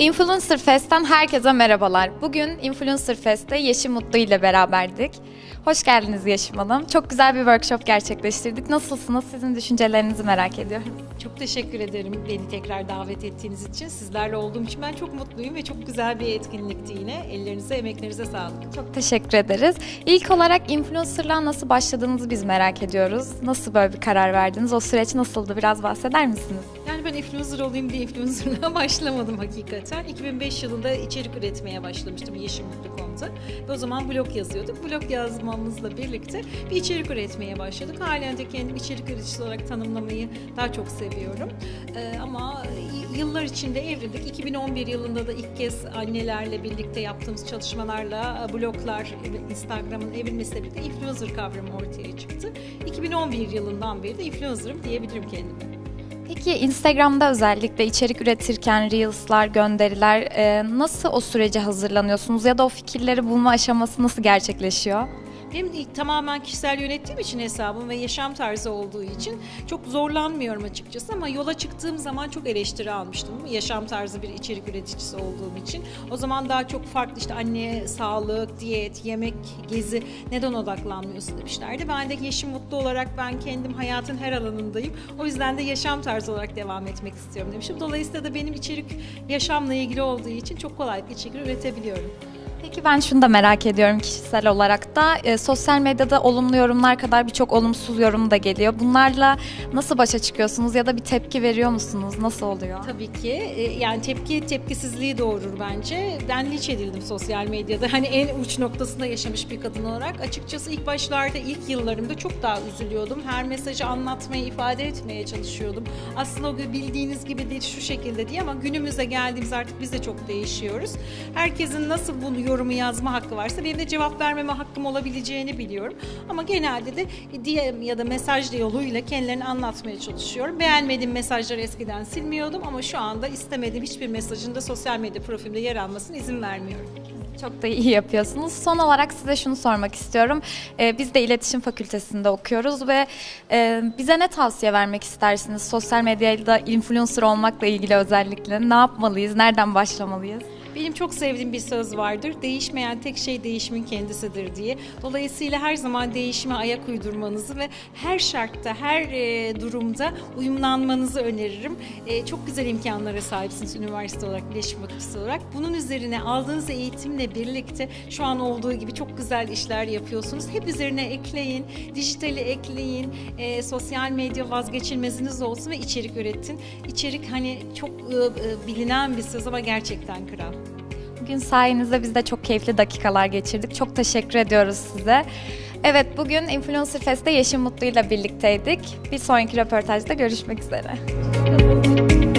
Influencer Fest'ten herkese merhabalar. Bugün Influencer Fest'te Yeşim Mutlu ile beraberdik. Hoş geldiniz Yeşim Hanım. Çok güzel bir workshop gerçekleştirdik. Nasılsınız? Sizin düşüncelerinizi merak ediyorum. Çok teşekkür ederim beni tekrar davet ettiğiniz için. Sizlerle olduğum için ben çok mutluyum ve çok güzel bir etkinlikti yine. Ellerinize, emeklerinize sağlık. Çok teşekkür ederiz. İlk olarak influencerlığa nasıl başladığınızı biz merak ediyoruz. Nasıl böyle bir karar verdiniz? O süreç nasıldı? Biraz bahseder misiniz? Ben influencer olayım diye influencerlığa başlamadım hakikaten. 2005 yılında içerik üretmeye başlamıştım Yeşilmutlu.com'da. Ve o zaman blog yazıyorduk. Blog yazmamızla birlikte bir içerik üretmeye başladık. Halen de kendimi içerik üreticisi olarak tanımlamayı daha çok seviyorum. Ee, ama yıllar içinde evrildik. 2011 yılında da ilk kez annelerle birlikte yaptığımız çalışmalarla e, bloglar, Instagram'ın evrilmesiyle birlikte influencer kavramı ortaya çıktı. 2011 yılından beri de influencer'ım diyebilirim kendime. Peki Instagram'da özellikle içerik üretirken Reels'lar, gönderiler e, nasıl o sürece hazırlanıyorsunuz ya da o fikirleri bulma aşaması nasıl gerçekleşiyor? Benim ilk tamamen kişisel yönettiğim için hesabım ve yaşam tarzı olduğu için çok zorlanmıyorum açıkçası ama yola çıktığım zaman çok eleştiri almıştım. Yaşam tarzı bir içerik üreticisi olduğum için. O zaman daha çok farklı işte anne, sağlık, diyet, yemek, gezi neden odaklanmıyorsun demişlerdi. Ben de yeşim mutlu olarak ben kendim hayatın her alanındayım. O yüzden de yaşam tarzı olarak devam etmek istiyorum demişim. Dolayısıyla da benim içerik yaşamla ilgili olduğu için çok kolaylıkla içerik üretebiliyorum. Peki ben şunu da merak ediyorum kişisel olarak da e, sosyal medyada olumlu yorumlar kadar birçok olumsuz yorum da geliyor. Bunlarla nasıl başa çıkıyorsunuz ya da bir tepki veriyor musunuz? Nasıl oluyor? Tabii ki. E, yani tepki tepkisizliği doğurur bence. Ben linç edildim sosyal medyada. Hani en uç noktasında yaşamış bir kadın olarak. Açıkçası ilk başlarda, ilk yıllarımda çok daha üzülüyordum. Her mesajı anlatmaya, ifade etmeye çalışıyordum. Aslında o bildiğiniz gibi değil şu şekilde diye ama günümüze geldiğimiz artık biz de çok değişiyoruz. Herkesin nasıl bunu yorumu yazma hakkı varsa benim de cevap vermeme hakkım olabileceğini biliyorum. Ama genelde de DM ya da mesaj yoluyla kendilerini anlatmaya çalışıyorum. Beğenmediğim mesajları eskiden silmiyordum ama şu anda istemediğim hiçbir mesajın da sosyal medya profilimde yer almasına izin vermiyorum. Çok da iyi yapıyorsunuz. Son olarak size şunu sormak istiyorum. Ee, biz de iletişim fakültesinde okuyoruz ve e, bize ne tavsiye vermek istersiniz? Sosyal medyada influencer olmakla ilgili özellikle ne yapmalıyız? Nereden başlamalıyız? Benim çok sevdiğim bir söz vardır. Değişmeyen tek şey değişimin kendisidir diye. Dolayısıyla her zaman değişime ayak uydurmanızı ve her şartta, her e, durumda uyumlanmanızı öneririm. E, çok güzel imkanlara sahipsiniz üniversite olarak, bileşim fakültesi olarak. Bunun üzerine aldığınız eğitimle birlikte şu an olduğu gibi çok güzel işler yapıyorsunuz. Hep üzerine ekleyin, dijitali ekleyin, e, sosyal medya vazgeçilmeziniz olsun ve içerik üretin. İçerik hani çok bilinen bir söz ama gerçekten kral. Bugün sayenizde biz de çok keyifli dakikalar geçirdik. Çok teşekkür ediyoruz size. Evet bugün Influencer Fest'te Yeşim Mutlu ile birlikteydik. Bir sonraki röportajda görüşmek üzere.